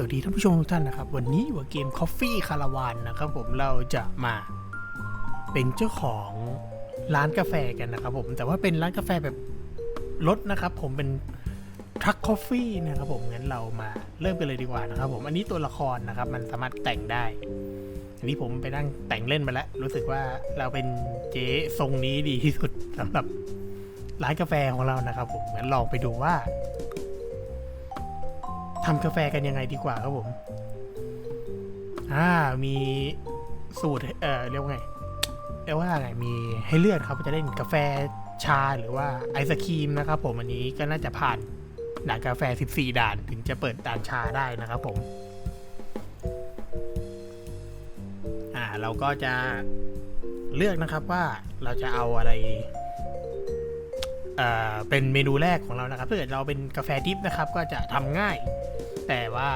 สวัสดีท่านผู้ชมทุกท่านนะครับ วันนี้ว่าเกม Coffee คาราวานนะครับผมเราจะมาเป็นเจ้าของร้านกาแฟกันนะครับผมแต่ว่าเป็นร้านกาแฟแบบรถนะครับ ผมเป็นทรัคคอฟฟี่นะครับผมงั้นเรามาเริ่มกันเลยดีกว่านะครับผมอันนี้ตัวละครนะครับ มันสามารถแต่งได้ อันนี้ผมไปนั่งแต่งเล่นมาแล้ว รู้สึกว่าเราเป็นเจ๊ทรงนี้ดีที่สุดสำหรับร้านกาแฟของเรานะครับผมงั้นลองไปดูว่า ทำกาแฟกันยังไงดีกว่าครับผม อ่า มีสูตร เอ่อ เรียกว่าไง เรียกว่าไงมีให้เลือกครับจะเล่นกาแฟชาหรือว่าไอศครีมนะครับผมอันนี้ก็น่าจะผ่านด่านกาแฟ 14 ด่านถึงจะเปิดด่านชาได้นะครับผม อ่า เราก็จะเลือกนะครับว่าเราจะเอาอะไรเอ่อเป็นเมนูแรกของเรานะครับถ้าเกิดเราเป็นกาแฟดิฟนะครับ ก็จะทำง่าย แต่ว่า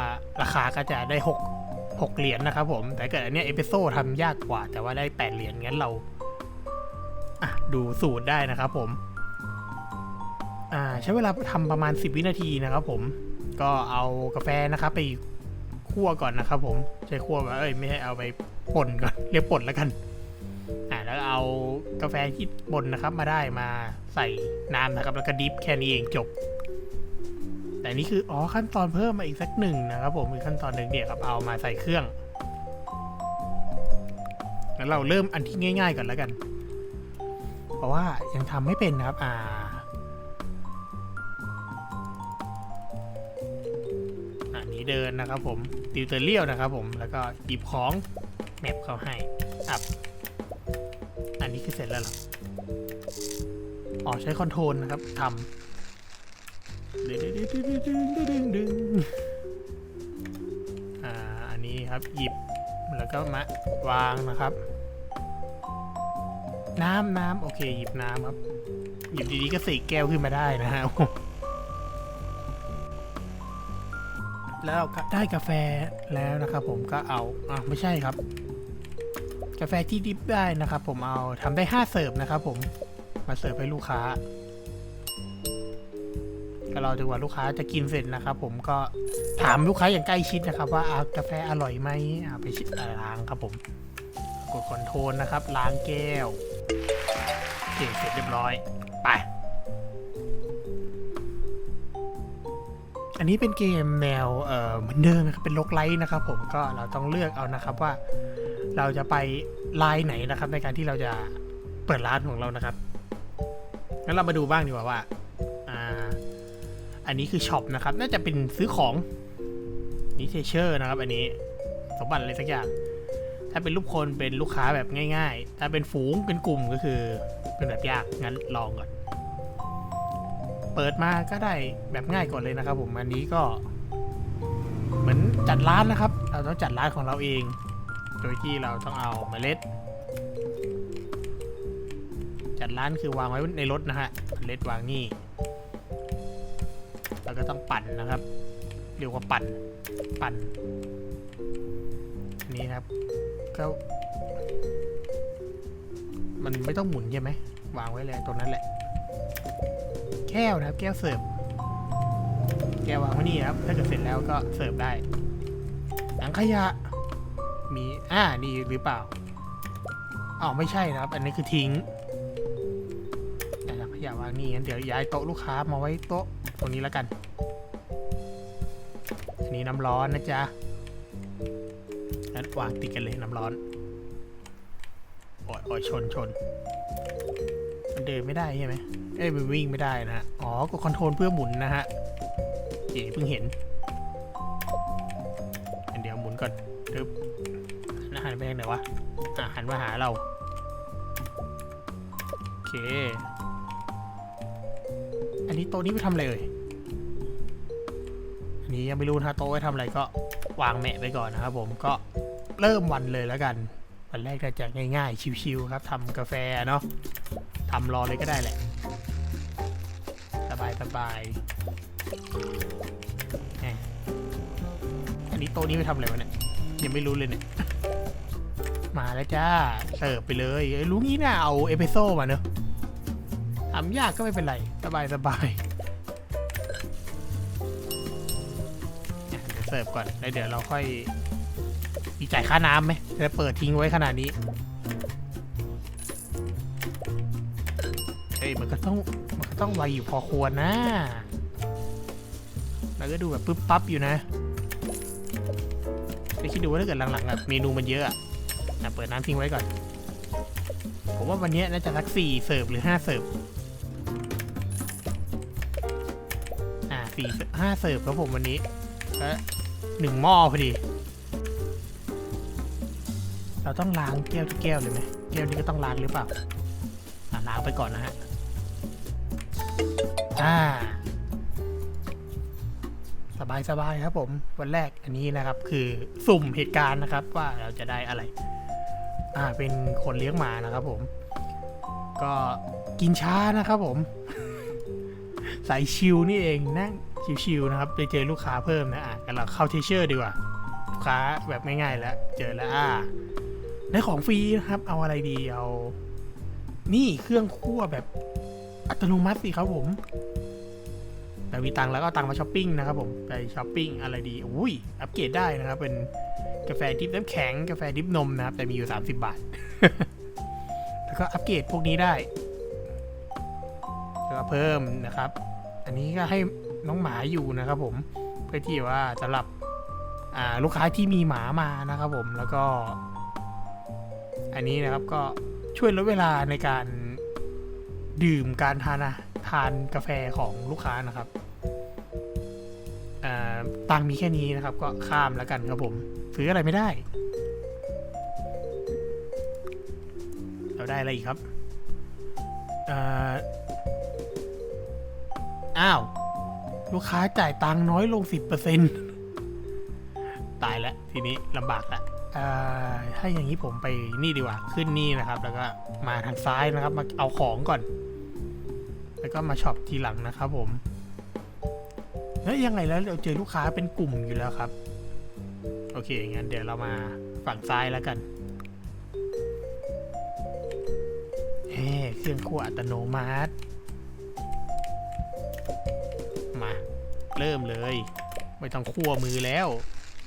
ราคาก็จะได้ 6 6 เหรียญนะครับผม แต่เกิดอันเนี้ยเอสเปรสโซ่ทำยากกว่า แต่ว่าได้ 8 เหรียญงั้นเราอะดูสูตรได้นะครับผมอ่าใช้เวลาทำประมาณ 10 วินาทีนะครับผม ก็เอากาแฟนะครับไปคั่วก่อนนะครับผมใช้คั่วแบบเอ้ยไม่ใช่เอาไปป่นก่อนเรียกป่นแล้วกันอ่าแล้วเอากาแฟที่ป่นนะครับมาได้มาใส่น้ำนะครับ แล้วก็ดิฟแค่นี้เองจบ แต่นี่คืออ๋อขั้นตอนเพิ่มมาอีกสักหนึ่งนะครับผมคือขั้นตอนหนึ่งเดี๋ยวครับเอามาใส่เครื่องแล้วเราเริ่มอันที่ง่าย ๆก่อนแล้วกัน เพราะว่ายังทำไม่เป็นนะครับ อ่า อันนี้เดินนะครับผมติวเตอร์เลียวนะครับผม แล้วก็หยิบของแมปเขาให้อัพอันนี้คือเสร็จแล้วหรอ อ๋อใช้คอนโทรลนะครับทำ ดึงดึงดึงดึงดึงดึงอ่าอันนี้ครับหยิบแล้วก็มาวางนะครับ น้ำน้ำโอเค หยิบน้ำครับ หยิบดีๆก็สีแก้วขึ้นมาได้นะฮะแล้วเราก็ได้กาแฟแล้วนะครับผมก็เอาอะไม่ใช่ครับ กาแฟที่ดิฟได้นะครับผมเอาทำได้5เสิร์ฟนะครับผมมาเสิร์ฟให้ลูกค้า ก็รอจนกว่าลูกค้าจะกินเสร็จนะครับผมก็ถามลูกค้าอย่างใกล้ชิดนะครับ ว่าอะกาแฟอร่อยไหมอะไปชิล้างครับผมกดคอนโทรลนะครับล้างแก้วโอเคเสร็จเรียบร้อยไปอันนี้เป็นเกมแนวเอ่อเหมือนเดิมนะครับเป็นโลกไลท์นะครับ ผมก็เราต้องเลือกเอานะครับว่า เราจะไปไลน์ไหนนะครับ ในการที่เราจะเปิดร้านของเรานะครับงั้นเรามาดูบ้างดีกว่าว่า อันนี้คือช็อปนะครับ น่าจะเป็นซื้อของนี่เทเชอร์นะครับ อันนี้สมบัติอะไรสักอย่าง ถ้าเป็นรูปคนเป็นลูกค้าแบบง่าย ๆ ถ้าเป็นฝูงเป็นกลุ่มก็คือเป็นแบบยาก งั้นลองก่อน เปิดมาก็ได้แบบง่ายก่อนเลยนะครับ ผม อันนี้ก็ เหมือนจัดร้านนะครับ เราต้องจัดร้านของเราเอง โดยที่เราต้องเอาเมล็ด จัดร้านคือวางไว้ในรถนะฮะ เมล็ดวางนี่ แล้วก็ต้องปั่นนะครับเรียกว่าปั่น ปั่น นี้ครับ ก็มันไม่ต้องหมุนใช่ไหมวางไว้เลยตรงนั้นแหละ แก้วนะครับ แก้วเสิร์ฟแก้ววางไว้นี่ครับ ถ้าเกิดเสร็จแล้วก็เสิร์ฟได้ถังขยะ มีอ่านี่หรือเปล่าอ๋อไม่ใช่นะครับ อันนี้คือทิ้งแต่ถังขยะวางนี่งั้นเดี๋ยวย้ายโต๊ะลูกค้ามาไว้โต๊ะตรงนี้แล้วกัน นี้น้ำร้อนนะจ๊ะงั้นวางติดกันเลยน้ำร้อนโอ้ยโอยชนชน มันเดินไม่ได้ใช่ไหมเอ้ยมันวิ่งไม่ได้นะฮะอ๋อกดคอนโทรลเพื่อหมุนนะฮะเอ๋เพิ่งเห็น เดี๋ยวหมุนก่อนดึบแล้วหันไปทางไหนวะอะหันมาหาเรา โอเค อันนี้โต๊ะนี้ไปทำอะไรเอ่ย นี้ยังไม่รู้นะโต๊ะไว้ทำอะไรก็วางแมะไปก่อนนะครับผมก็เริ่มวันเลยแล้วกันวันแรกก็จะง่ายๆชิวๆครับทำกาแฟเนาะทำรอเลยก็ได้แหละ สบายสบายๆอันนี้โต๊ะนี้ไปทำอะไรวะเนี่ยยังไม่รู้เลยเนี่ยมาแล้วจ้าเสิร์ฟไปเลยเอ้ยรู้งี้นะเอาเอสเปรสโซ่มาเนอะทำยากก็ไม่เป็นไร สบายสบาย เดี๋ยเสิร์ฟก่อนแล้วเดี๋ยวเราค่อยมีจ่ายค่าน้ำไหมจะเปิดทิ้งไว้ขนาดนี้ เฮ้ยมันก็ต้องมันก็ต้องไวอยู่พอควรนะ แล้วก็ดูแบบปึ๊บปั๊บอยู่นะไปคิดดูว่าถ้าเกิดหลังๆแบบเมนูมันเยอะอะอะเปิดน้ำทิ้งไว้ก่อน ผมว่าวันนี้น่าจะสักสี่เสิร์ฟหรือห้าเสิร์ฟอ่าสี่ห้าเสิร์ฟครับผมวันนี้และ หนึ่งหม้อพอดี เราต้องล้างแก้วทุกแก้วเลยไหมแก้วนี้ก็ต้องล้างหรือเปล่าล้างไปก่อนนะฮะอ่าสบายสบายครับผม วันแรกอันนี้นะครับคือสุ่มเหตุการณ์นะครับว่าเราจะได้อะไร อ่าเป็นคนเลี้ยงหมานะครับผม ก็กินช้านะครับผม สายชิลนี่เองนั่ง ชิวๆนะครับไปเจอลูกค้าเพิ่มนะอะกันเราเข้าเทเชอร์ดีกว่าลูกค้าแบบง่ายๆแล้วเจอแล้วอ่าได้ของฟรีนะครับ เอาอะไรดีเอานี่เครื่องคั่วแบบอัตโนมัติสิครับผมแต่มีตังแล้วก็ตังมาช้อปปิ้งนะครับผมไปช้อปปิ้งอะไรดีอุ้ยอัปเกรดได้นะครับ เป็นกาแฟดิบน้ำแข็งกาแฟดิบนมนะครับ แต่มีอยู่ 30 บาท แล้วก็อัปเกรดพวกนี้ได้ แล้วก็เพิ่มนะครับ อันนี้ก็ให้ น้องหมาอยู่นะครับผมเพื่อที่ว่าสำหรับลูกค้าที่มีหมามานะครับผมแล้วก็ อันนี้นะครับก็ช่วยลดเวลาในการดื่มการทานอาทานกาแฟของลูกค้านะครับอ่าตังมีแค่นี้นะครับ ก็ข้ามแล้วกันครับผมซื้ออะไรไม่ได้ เราได้อะไรอีกครับออ้าว ลูกค้าจ่ายตังค์น้อยลง 10%ตายแล้วทีนี้ลำบากละถ้าอย่างนี้ผมไปนี่ดีกว่า ขึ้นนี่นะครับ แล้วก็มาทางซ้ายนะครับ มาเอาของก่อน แล้วก็มาช็อปทีหลังนะครับผม แล้วยังไงแล้วเราเจอลูกค้าเป็นกลุ่มอยู่แล้วครับ โอเค งั้นเดี๋ยวเรามาฝั่งซ้ายแล้วกันเฮ้เครื่องคั่วอัตโนมัติ เริ่มเลย ไม่ต้องคั่วมือแล้ว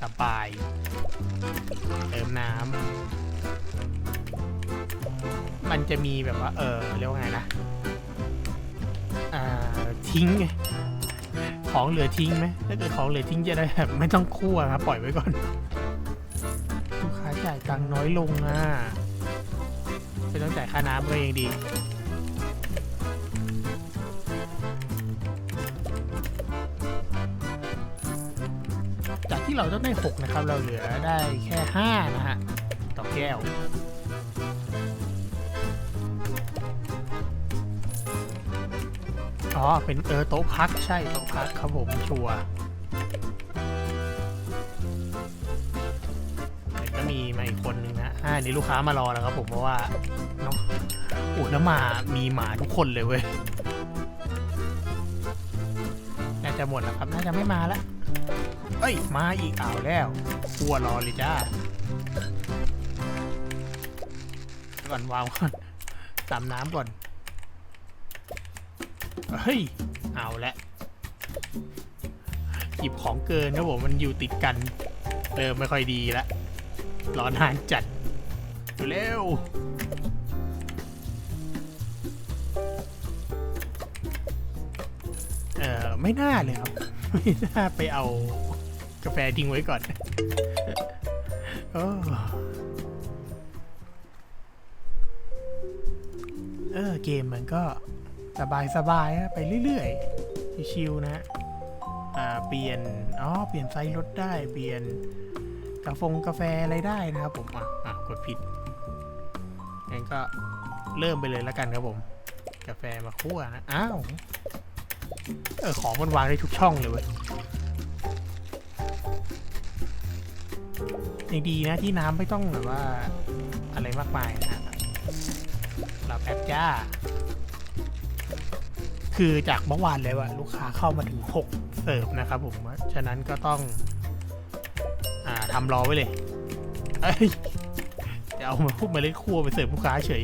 สบาย เติมน้ำมันจะมีแบบว่า เออเรียกว่าไงนะอ่าทิ้งไงของเหลือทิ้งไหมถ้าเกิดของเหลือทิ้งจะได้แบบไม่ต้องคั่วครับปล่อยไว้ก่อนลูกค้าจ่ายตังค์น้อยลงอะไม่ต้องจ่ายค่าน้ำก็ยังดี ที่เราต้องได้ 6 นะครับ เราเหลือได้แค่ 5 นะฮะ ต่อแก้ว อ๋อ เป็นเออโต๊ะพักใช่โต๊ะพักครับผมชัวร์เดี๋ยวก็มีมาอีกคนนึงนะอ่านี่ลูกค้ามารอแล้วครับผมเพราะว่าเนาะโอ้น้ำหมา มีหมาทุกคนเลยเว้ย น่าจะหมดแล้วครับ น่าจะไม่มาแล้ว อ้ย มาอีกเอาแล้วกลัวรอเลยจ้าก่อนวางก่อนตามน้ำก่อน เฮ้ย เอาละหยิบของเกินครับผมมันอยู่ติดกันเริ่มไม่ค่อยดีละรอนานจัดเร็วเออไม่น่าเลยครับ ไม่น่าไปเอา กาแฟทิ้งไว้ก่อนโอ้เออเกมมันก็สบายสบายๆอะไปเรื่อยๆ ชิวๆนะอ่า เปลี่ยน อ๋อ เปลี่ยนไซส์รถได้ เปลี่ยนกาฟงกาแฟอะไรได้นะครับผม อะอะกดผิด งั้นก็เริ่มไปเลยแล้วกันครับผม กาแฟมาคั่วนะ อ้าว เออ ของมันวางได้ทุกช่องเลยเว้ย ยังดีนะที่น้ำไม่ต้องแบบว่าอะไรมากมายนะเราแป๊บจ้า คือจากเมื่อวานเลยว่าลูกค้าเข้ามาถึง 6 เสิร์ฟนะครับผม ฉะนั้นก็ต้อง อ่าทำรอไว้เลย เอ้ยจะเอามาพูดมาเล่นครัวไปเสิร์ฟลูกค้าเฉย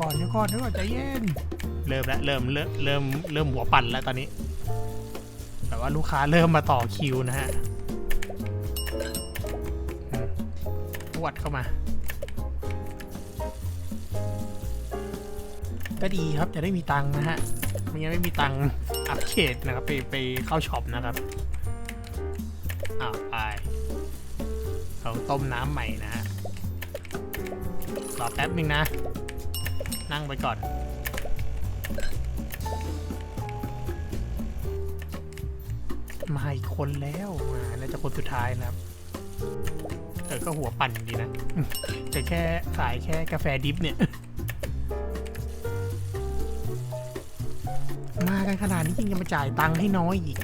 ก่อนเดี๋ยวก่อนเดี๋ยวก่อนใจเย็น เริ่มแล้วเริ่มเริ่มเริ่มเริ่มหัวปั่นแล้วตอนนี้ แต่ว่าลูกค้าเริ่มมาต่อคิวนะฮะวัดเข้ามา ก็ดีครับจะได้มีตังค์นะฮะไม่งั้นไม่มีตังค์อัพเกรดนะครับ ไปไปเข้าช็อปนะครับอ้าวไปเราต้มน้ำใหม่นะฮะรอแป๊บนึงนะ นั่งไปก่อน อีกคนแล้วมาน่าจะคนสุดท้ายนะครับเออก็หัวปั่นดีนะ แต่แค่ขายแค่กาแฟดิฟเนี่ย มากันขนาดนี้ยังจะมาจ่ายตังค์ให้น้อยอีก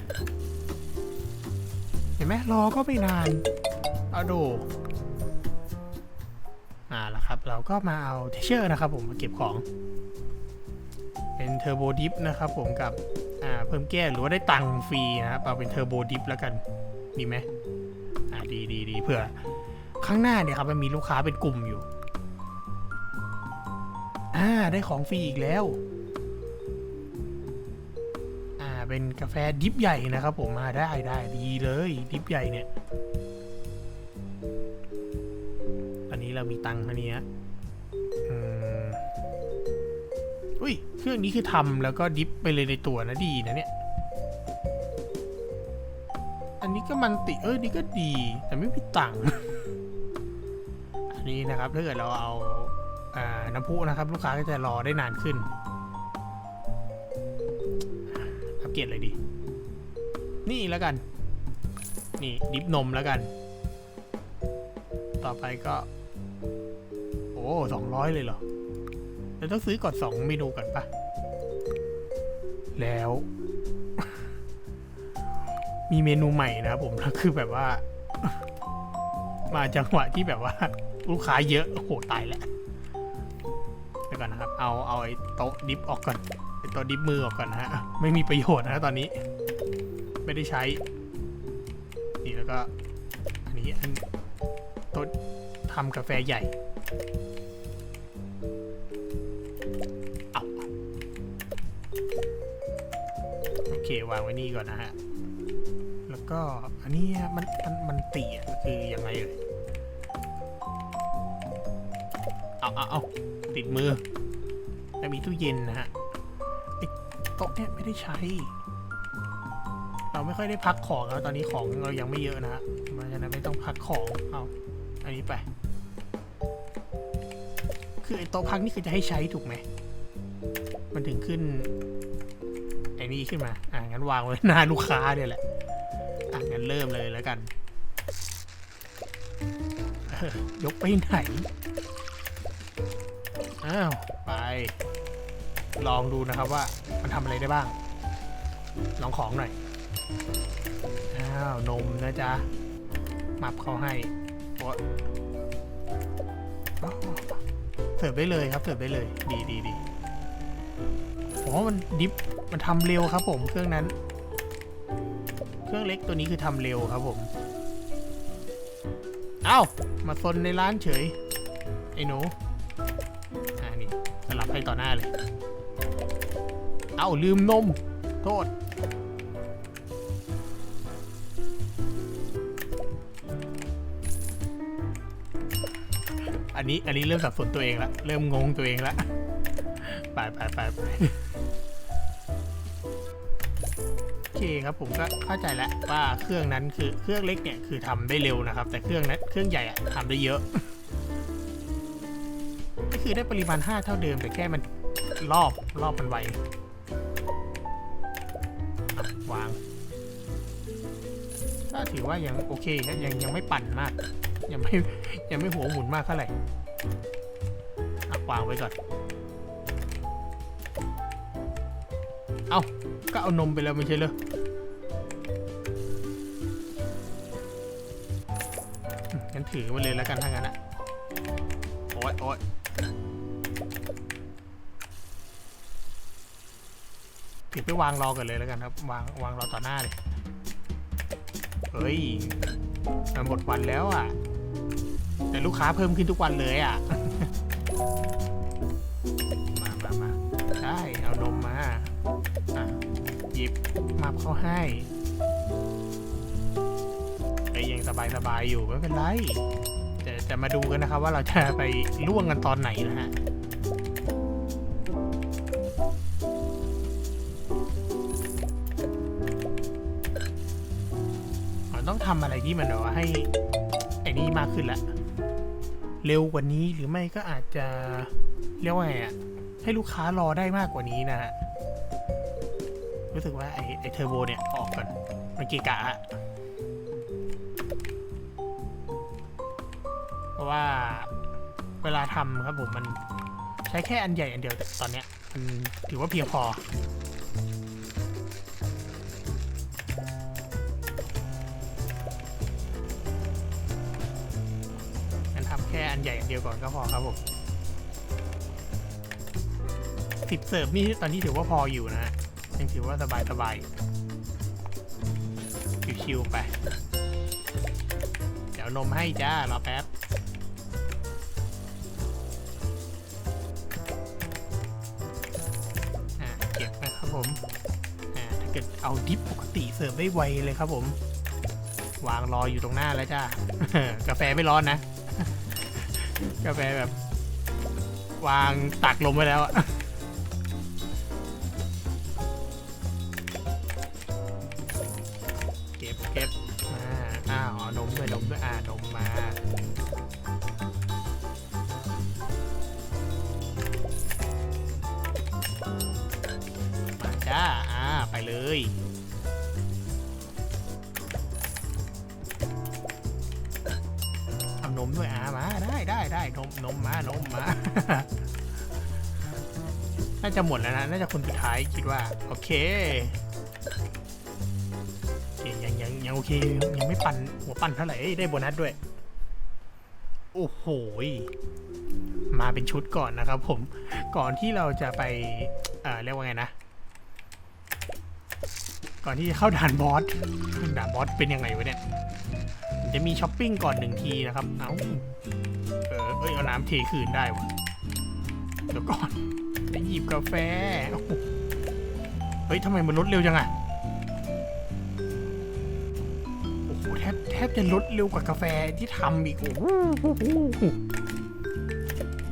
เห็นไหมรอก็ไม่นานเอาดูอ่าละครับ เราก็มาเอาเทเชอร์นะครับผมมาเก็บของ เป็นเทอร์โบดิฟนะครับผมกับ พิ่มแก้หรือว่าได้ตังค์ฟรีนะครับเอาเป็นเทอร์โบดิฟแล้วกันดีไหมอ่าดีดีดีเพื่อ ข้างหน้าเนี่ยครับมันมีลูกค้าเป็นกลุ่มอยู่อ่าได้ของฟรีอีกแล้วอ่าเป็นกาแฟดิฟใหญ่นะครับผมมาได้ได้ดีเลยดิฟใหญ่เนี่ยตอนนี้เรามีตังค์เท่านี้ฮะ อุ้ย เครื่องนี้คือทำแล้วก็ดิฟไปเลยในตัวนะดีนะเนี่ย อันนี้ก็มันติเออนี่ก็ดี แต่ไม่มีตังค์อันนี้นะครับถ้าเกิดเราเอาอ่าน้ำพุนะครับ ลูกค้าก็จะรอได้นานขึ้นอัปเกรดเลยดี นี่แล้วกัน นี่ดิฟนมแล้วกัน ต่อไปก็ โอ้สองร้อยเลยเหรอ เราต้องซื้อก่อนสองเมนูก่อนปะแล้ว มีเมนูใหม่นะครับผมแล้วคือแบบว่า มาจังหวะที่แบบว่า ลูกค้าเยอะโอ้โหตายแล้วเดี๋ยวก่อนนะครับ เอาเอาไอ้โต๊ะดิฟออกก่อนเป็นตัวดิฟมือออกก่อนนะฮะไม่มีประโยชน์นะตอนนี้ ไม่ได้ใช้นี่แล้วก็ อันนี้อันโต๊ะทำกาแฟใหญ่ วางไว้นี่ก่อนนะฮะ แล้วก็อันนี้มันมันมันเตี่ยคือยังไงเลยเอาเอาเอาติดมือแล้วมีตู้เย็นนะฮะโต๊ะเนี่ยไม่ได้ใช้ เราไม่ค่อยได้พักของแล้วตอนนี้ของเรายังไม่เยอะนะฮะเพราะฉะนั้นไม่ต้องพักของเอาอันนี้ไป คือไอ้โต๊ะพักนี่คือจะให้ใช้ถูกไหมมันถึงขึ้นไอ้นี่ขึ้นมา งั้นวางไว้หน้าลูกค้าเนี่ยแหละอะงั้นเริ่มเลยแล้วกัน ยกไปไหน อ้าว ไป ลองดูนะครับว่ามันทำอะไรได้บ้าง ลองของหน่อย อ้าว นมนะจ๊ะ มับเขาให้โอ๊เสิร์ฟได้เลยครับ เสิร์ฟได้เลย ดีดีดีอ๋อมันดิฟ มันทำเร็วครับผมเครื่องนั้น เครื่องเล็กตัวนี้คือทำเร็วครับผมเอ้ามาซนในร้านเฉย ไอ้หนูอ่านี่สลับให้ต่อหน้าเลย เอ้าลืมนม โทษ อันนี้อันนี้เริ่มสับสนตัวเองละ เริ่มงงตัวเองละ ไปไปไปไป คครับผมก็เข้าใจแล้วว่าเครื่องนั้นคือเครื่องเล็กเนี่ยคือทำได้เร็วนะครับ แต่เครื่องนั้นเครื่องใหญ่อะทำได้เยอะ ก็คือได้ปริมาณ 5 เท่าเดิมแต่แค่มันรอบรอบมันไววางก็ถือว่ายังโอเคครับยังยังไม่ปั่นมาก ยังไม่ยังไม่หัวหมุนมากเท่าไหร่วางไว้ก่อน เอา ก็เอานมไปแล้วไม่ใช่เหรองั้นถือไว้เลยแล้วกันถ้างั้นอะโอ๊ยโอ๊ยถือไปวางรอกันเลยแล้วกันครับ วางวางรอต่อหน้าเลยเฮ้ยมันหมดวันแล้วอะ แต่ลูกค้าเพิ่มขึ้นทุกวันเลยอะ เขาให้ไอ้ยยังสบายสบายอยู่ไม่เป็นไรจะจะมาดูกันนะครับว่าเราจะไปล่วงกันตอนไหนนะฮะต้องทำอะไรที่มันแบบว่าให้ไอ้นี่มากขึ้นละเร็วกว่านี้หรือไม่ก็อาจจะเรียกว่าไงอะให้ลูกค้ารอได้มากกว่านี้นะฮะ รู้สึกว่าไอ้ไอเทอร์โบเนี่ย ออกก่อนมันเกะกะอะเพราะว่าเวลาทำครับผมมันใช้แค่อันใหญ่อันเดียวตอนเนี้ยมันถือว่าเพียงพองั้นทำแค่อันใหญ่อันเดียวก่อนก็พอครับผมสิบเสิร์ฟนี่ตอนนี้ถือว่าพออยู่นะ ยังถือว่าสบายสบายชิวๆไป เดี๋ยวนมให้จ้ารอแป๊บเก็บนะครับผมอ่าถ้าเกิดเอาดิฟปกติเสิร์ฟได้ไวเลยครับผม วางรออยู่ตรงหน้าแล้วจ้ากาแฟไม่ร้อนนะ กาแฟแบบ วางตักลมไว้แล้วอะาจะหมดแล้วนะ น่าจะคนสุดท้ายคิดว่า โอเคยังยังยังโอเคยังไม่ปั่นหัวปั่นเท่าไหร่ได้โบนัสด้วย โอ้โหมาเป็นชุดก่อนนะครับผมก่อนที่เราจะไปเอ่อเรียกว่าไงนะ ก่อนที่จะเข้าด่านบอสด่านบอสเป็นยังไงวะเนี่ยจะมีช้อปปิ้งก่อนหนึ่งทีนะครับ เอ้าเออเอ้ยเอาน้ำเทคืนได้วะเดี๋ยวก่อน ไปหยิบกาแฟ เฮ้ยทำไมมันลดเร็วจังอะโอ้โหแทบแทบจะลดเร็วกว่ากาแฟที่ทำอีก โอ้โหโอ้โหโอ้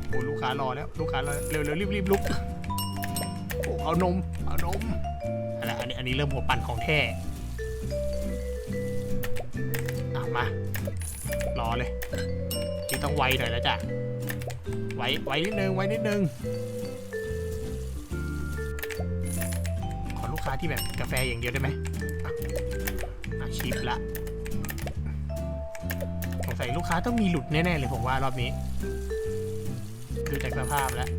โหลูกค้ารอแล้ว ลูกค้ารอเร็วเร็วรีบรีบลุกโอ้เอานม เอานมอะไรอันนี้อันนี้เริ่มหัวปั่นของแท้อะมา รอเลยที่ต้องไวหน่อยแล้วจ้ะไวไวนิดนึงไวนิดนึง ค้าที่แบบกาแฟอย่างเดียวได้ไหมอะชิปละสงสัยลูกค้าต้องมีหลุดแน่ๆเลยผมว่ารอบนี้ ดูจากสภาพแล้ว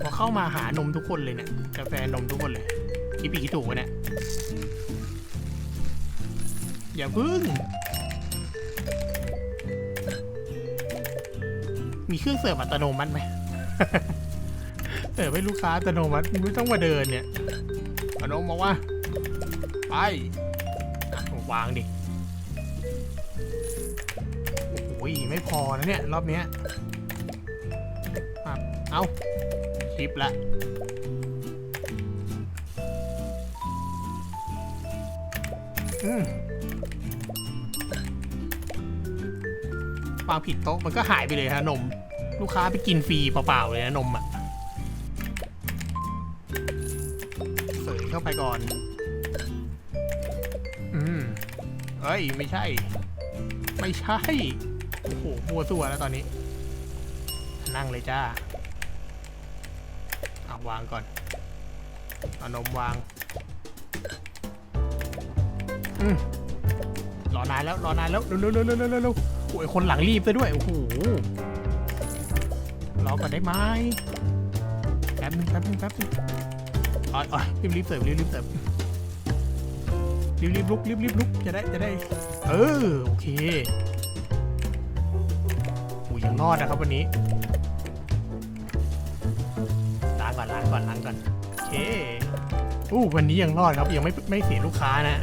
พอเข้ามาหานมทุกคนเลยเนี่ยกาแฟนมทุกคนเลยคิดปีคิดถูกวะเนี่ยอย่าพึ่ง มีเครื่องเสิร์ฟอัตโนมัติไหม เสิร์ฟให้ลูกค้าอัตโนมัติไม่ต้องมาเดินเนี่ยอัตโนมาว่า ไปอะวางดิโอ้ยไม่พอนะเนี่ย รอบเนี้ยอะเอาคลิปละอืมวางผิดโต๊ะมันก็หายไปเลยฮะนม ลูกค้าไปกินฟรีเปล่าๆเลยนะนมอะ ก่อน อืมเอ้ย ไม่ใช่ ไม่ใช่ โอ้โห มัวตัวแล้วตอนนี้ นั่งเลยจ้าเอาวางก่อน เอานมวาง อืมรอนานแล้ว รอนานแล้ว เร็วเร็วเร็วเร็วเร็วเร็วโอ้ย คนหลังรีบซะด้วย โอ้โห รอก่อนได้ไหมแป๊บนึงแป๊บนึงแป๊บนึง อ๋อรีบรีบเสิร์ฟรีบรีบเสิร์ฟรีบรีบลุกรีบรีบลุกจะได้จะได้ เออโอเคโอ้ยยังรอดนะครับวันนี้ล้างก่อนล้างก่อนล้างก่อนโอเคอู้วันนี้ยังรอดครับยังไม่ไม่เสียลูกค้านะ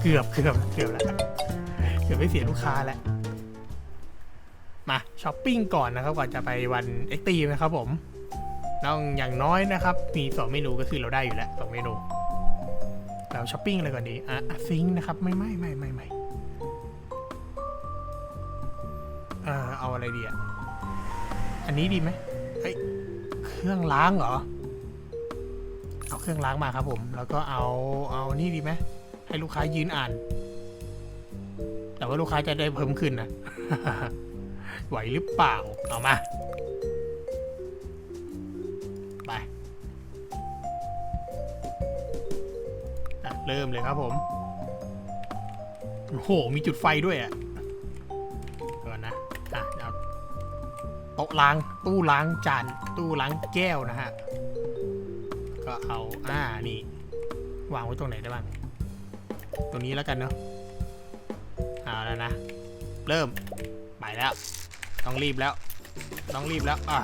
เกือบเกือบเกือบแล้วเกือบไม่เสียลูกค้าแล้วมาช้อปปิ้งก่อนนะครับก่อนจะไปวันเอ็กตีนะครับผม ต้องอย่างน้อยนะครับ มีสองเมนูก็คือเราได้อยู่แล้วสองเมนู เราช้อปปิ้งอะไรก่อนดีอะซิงนะครับ ไม่ไม่ไม่ไม่ไม่เออเอาอะไรดีอะ อันนี้ดีไหมเฮ้ยเครื่องล้างเหรอ เอาเครื่องล้างมาครับผม แล้วก็เอาเอานี่ดีไหมให้ลูกค้ายืนอ่าน แต่ว่าลูกค้าจะได้เพิ่มขึ้นนะไหวหรือเปล่า เอามา เริ่มเลยครับผม โอ้โห มีจุดไฟด้วยอะก่อนนะ อะเอาโต๊ะล้าง ตู้ล้างจาน ตู้ล้างแก้วนะฮะ ก็เอา อ่า นี่ วางไว้ตรงไหนได้บ้าง ตรงนี้แล้วกันเนาะ เอาแล้วนะ เริ่ม ไปแล้ว ต้องรีบแล้ว ต้องรีบแล้ว อะ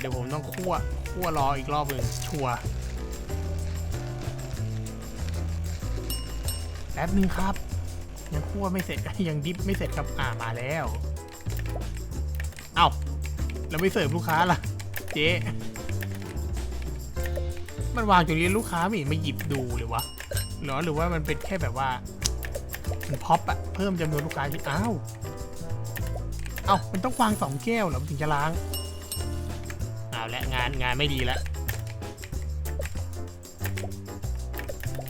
เดี๋ยวผมต้องคั่วคั่วรออีกรอบหนึ่งชัวร์ ป๊บนึงครับ ยังคั่วไม่เสร็จยังดิฟไม่เสร็จครับอ่ามาแล้ว เอ้าแล้วไม่เสิร์ฟลูกค้าล่ะ เจ๊มันวางตรงนี้ลูกค้าไม่มาหยิบดูเลยวะหรอหรือว่ามันเป็นแค่แบบว่ามันพ็อปอะเพิ่มจำนวนลูกค้าที่อ้าวเอ้ามันต้องวางสองแก้วเหรอถึงจะล้างเอาละงานงานไม่ดีแล้ว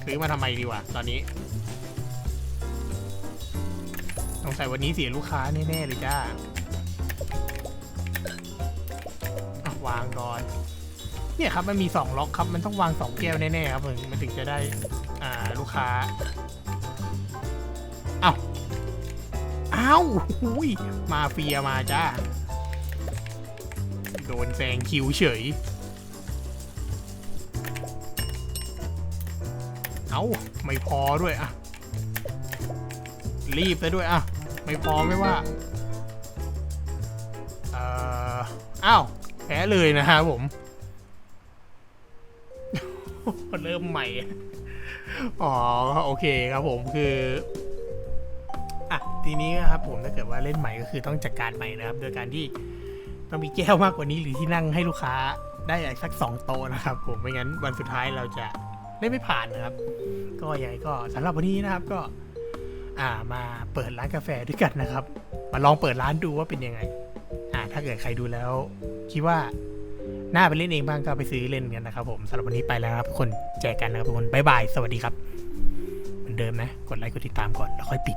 ซื้อมาทำไมดีวะตอนนี้ งสัยวันนี้เสียลูกค้าแน่ๆเลยจ้าอะวางก่อน เนี่ยครับมันมีสองล็อกครับ มันต้องวางสองแก้วแน่ๆครับถึงมันถึงจะได้ อ่าลูกค้าเอ้าเอ้าหุยมาเฟียมาจ้า โดนแซงคิวเฉย เอาไม่พอด้วยอะรีบไปด้วยอะ ไม่พอไม่ว่าเอ่ออ้าวแพ้เลยนะฮะผม เริ่มใหม่ อ๋อ โอเคครับผมคืออะทีนี้นะครับผมถ้าเกิดว่าเล่นใหม่ก็คือต้องจัดการใหม่นะครับ โดยการที่ต้องมีแก้วมากกว่านี้หรือที่นั่งให้ลูกค้าได้สักสองโตนะครับ ผมไม่งั้นวันสุดท้ายเราจะเล่นไม่ผ่านนะครับ ก็ยังไงก็สำหรับวันนี้นะครับก็ อ่ามาเปิดร้านกาแฟด้วยกันนะครับ มาลองเปิดร้านดูว่าเป็นยังไง อ่า ถ้าเกิดใครดูแล้ว คิดว่าน่าไปเล่นเองบ้างก็ไปซื้อเล่นกันนะครับ ผมสำหรับวันนี้ไปแล้วครับทุกคนแจกกันนะครับทุกคนบายบายสวัสดีครับเหมือนเดิมนะ กดไลค์กดติดตามก่อนแล้วค่อยปิด